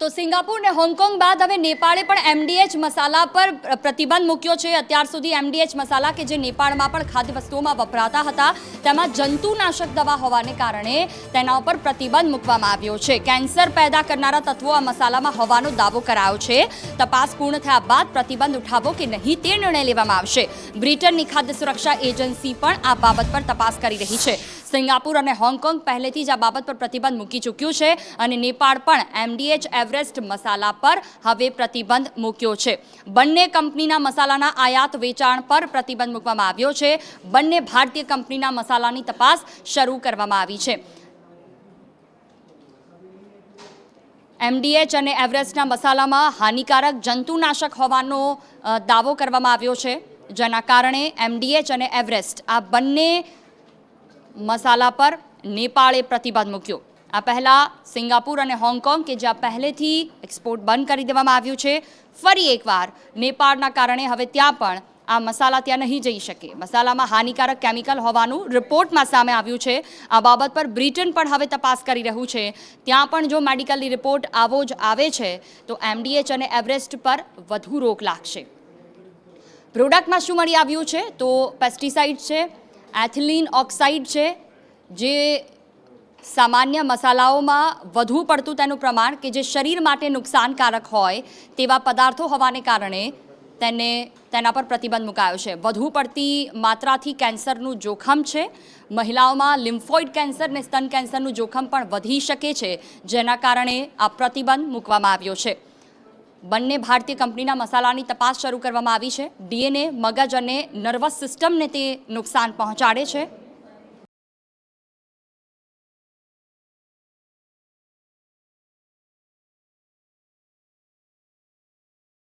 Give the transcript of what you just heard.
તો સિંગાપુર ને હોંગકોંગ બાદ હવે નેપાળે પણ એમડીએચ મસાલા પર પ્રતિબંધ મૂક્યો છે. અત્યાર સુધી એમડીએચ મસાલા કે જે નેપાળમાં પણ ખાદ્ય વસ્તુઓમાં વપરાતા હતા, તેમાં જંતુનાશક દવા હોવાને કારણે તેના ઉપર પ્રતિબંધ મૂકવામાં આવ્યો છે. કેન્સર પેદા કરનારા તત્વો આ મસાલામાં હોવાનો દાવો કરાયો છે. તપાસ પૂર્ણ થયા બાદ પ્રતિબંધ ઉઠાવો કે નહીં તે નિર્ણય લેવામાં આવશે. બ્રિટનની ખાદ્ય સુરક્ષા એજન્સી પણ આ બાબત પર તપાસ કરી રહી છે. સિંગાપુર અને હોંગકોંગ પહેલેથી જ આ બાબત પર પ્રતિબંધ મૂકી ચૂક્યું છે અને નેપાળ પણ એમડીએચ એવરેસ્ટ મસાલા પર હવે પ્રતિબંધ મૂક્યો છે. બંને કંપનીના મસાલાના આયાત વેચાણ પર પ્રતિબંધ મૂકવામાં આવ્યો છે. બંને ભારતીય કંપનીના મસાલાની તપાસ શરૂ કરવામાં આવી છે. એમડીએચ અને એવરેસ્ટના મસાલામાં હાનિકારક જંતુનાશક હોવાનો દાવો કરવામાં આવ્યો છે. જેના કારણે એમડીએચ અને એવરેસ્ટ આ બંને મસાલા પર નેપાળે પ્રતિબંધ મૂક્યો. આ પહેલાં સિંગાપુર અને હોંગકોંગ, કે જ્યાં પહેલેથી એક્સપોર્ટ બંધ કરી દેવામાં આવ્યું છે, ફરી એકવાર નેપાળના કારણે હવે ત્યાં પણ આ મસાલા ત્યાં નહીં જઈ શકે. મસાલામાં હાનિકારક કેમિકલ હોવાનું રિપોર્ટમાં સામે આવ્યું છે. આ બાબત પર બ્રિટન પણ હવે તપાસ કરી રહ્યું છે. ત્યાં પણ જો મેડિકલની રિપોર્ટ આવો જ આવે છે, તો એમડીએચ અને એવરેસ્ટ પર વધુ રોક લાગશે. પ્રોડક્ટમાં શું મળી આવ્યું છે? તો પેસ્ટિસાઇડ છે એથિલીન ઓક્સાઇડ છે, જે સામાન્ય મસાલાઓમાં વધુ પડતું તેનું પ્રમાણ કે જે શરીર માટે નુકસાનકારક હોય તેવા પદાર્થો હોવાને કારણે તેને, તેના પર પ્રતિબંધ મુકાયો છે. વધુ પડતી માત્રાથી કેન્સરનું જોખમ છે. મહિલાઓમાં લિમ્ફોઇડ કેન્સર ને સ્તન કેન્સરનું જોખમ પણ વધી શકે છે, જેના કારણે આ પ્રતિબંધ મૂકવામાં આવ્યો છે. બંને ભારતીય કંપનીના મસાલાની તપાસ શરૂ કરવામાં આવી છે. ડીએનએ મગજ અને નર્વસ સિસ્ટમને તે નુકસાન પહોંચાડે છે.